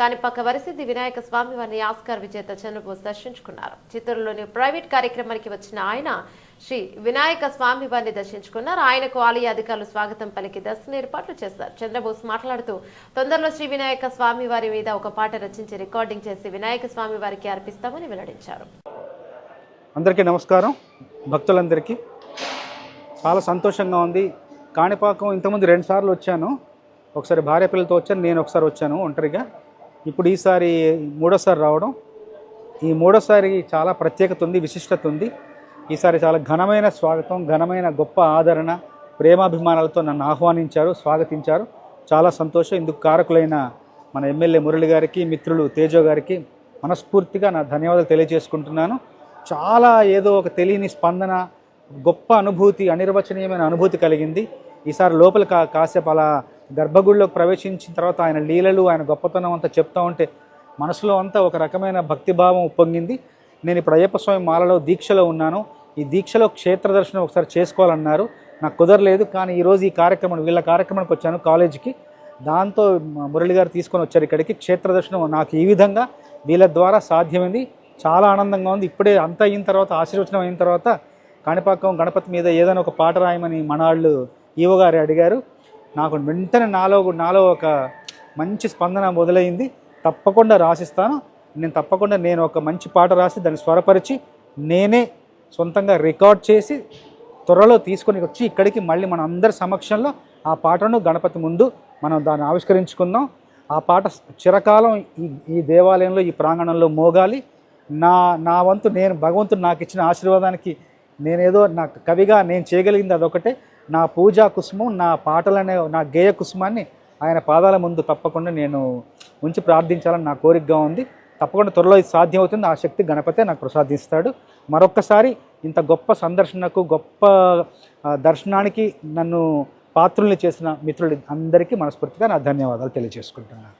కానిపక్క వరిసిద్ధి వినాయక స్వామి వారిని ఆస్కార్ విజేత చంద్రబోస్ దర్శించుకున్నారు. చిత్తూరులోని ప్రైవేట్ కార్యక్రమానికి వచ్చిన ఆయన శ్రీ వినాయక స్వామి వారిని దర్శించుకున్నారు. ఆయనకు ఆలయ అధికారులు స్వాగతం పలికి దర్శన ఏర్పాట్లు చేశారు. చంద్రబోస్ మాట్లాడుతూ తొందరలో శ్రీ వినాయక స్వామి వారి మీద ఒక పాట రచించి రికార్డింగ్ చేసి వినాయక స్వామి వారికి అర్పిస్తామని వెల్లడించారు. అందరికీ నమస్కారం. భక్తులందరికీ చాలా సంతోషంగా ఉంది. కాణిపాకం ఇంతకుముందు రెండు సార్లు వచ్చాను. ఒకసారి భార్య పిల్లలతో వచ్చాను. నేను ఒకసారి వచ్చాను ఒంటరిగా. ఇప్పుడు ఈసారి మూడోసారి రావడం. ఈ మూడోసారి చాలా ప్రత్యేకత ఉంది విశిష్టత ఉంది. ఈసారి చాలా ఘనమైన స్వాగతం ఘనమైన గొప్ప ఆదరణ ప్రేమాభిమానాలతో నన్ను ఆహ్వానించారు స్వాగతించారు. చాలా సంతోషం. ఇందుకు కారకులైన మన ఎమ్మెల్యే మురళి గారికి మిత్రులు తేజో గారికి మనస్ఫూర్తిగా నా ధన్యవాదాలు తెలియజేసుకుంటున్నాను. చాలా ఏదో ఒక తెలియని స్పందన గొప్ప అనుభూతి అనిర్వచనీయమైన అనుభూతి కలిగింది. ఈసారి లోపల కా కాసేపు అలా గర్భగుడిలోకి ప్రవేశించిన తర్వాత ఆయన లీలలు ఆయన గొప్పతనం అంతా చెప్తా ఉంటే మనసులో అంతా ఒక రకమైన భక్తిభావం ఉప్పొంగింది. నేను ఇప్పుడు అయ్యప్ప స్వామి మాలలో దీక్షలో ఉన్నాను. ఈ దీక్షలో క్షేత్ర దర్శనం ఒకసారి చేసుకోవాలన్నారు. నాకు కుదరలేదు కానీ ఈరోజు ఈ కార్యక్రమం వీళ్ళ కార్యక్రమానికి వచ్చాను కాలేజీకి. దాంతో మురళి గారు తీసుకొని వచ్చారు ఇక్కడికి. క్షేత్ర దర్శనం నాకు ఈ విధంగా వీళ్ళ ద్వారా సాధ్యమైంది. చాలా ఆనందంగా ఉంది. ఇప్పుడే అంత అయిన తర్వాత ఆశీర్వచనం అయిన తర్వాత కాణిపాకం గణపతి మీద ఏదైనా ఒక పాట రాయమని మనాళ్ళు ఈవో గారు అడిగారు. నాకు వెంటనే నాలో నాలో ఒక మంచి స్పందన మొదలైంది. తప్పకుండా రాసిస్తాను. నేను తప్పకుండా నేను ఒక మంచి పాట రాసి దాన్ని స్వరపరిచి నేనే సొంతంగా రికార్డ్ చేసి త్వరలో తీసుకొని వచ్చి ఇక్కడికి మళ్ళీ మన అందరి సమక్షంలో ఆ పాటను గణపతి ముందు మనం దాన్ని ఆవిష్కరించుకుందాం. ఆ పాట చిరకాలం ఈ ఈ దేవాలయంలో ఈ ప్రాంగణంలో మోగాలి. నా నా వంతు నేను భగవంతుడు నాకు ఇచ్చిన ఆశీర్వాదానికి నేనేదో నా కవిగా నేను చేయగలిగింది అదొకటే. నా పూజా కుసుమం నా పాటలనే నా గేయ కుసుమాన్ని ఆయన పాదాల ముందు తప్పకుండా నేను ఉంచి ప్రార్థించాలని నా కోరికగా ఉంది. తప్పకుండా త్వరలో ఇది సాధ్యం అవుతుంది ఆ శక్తి గణపతే నాకు ప్రసాదిస్తాడు. మరొక్కసారి ఇంత గొప్ప సందర్శనకు గొప్ప దర్శనానికి నన్ను పాత్రుల్ని చేసిన మిత్రులు అందరికీ మనస్ఫూర్తిగా నా ధన్యవాదాలు తెలియజేసుకుంటున్నాను.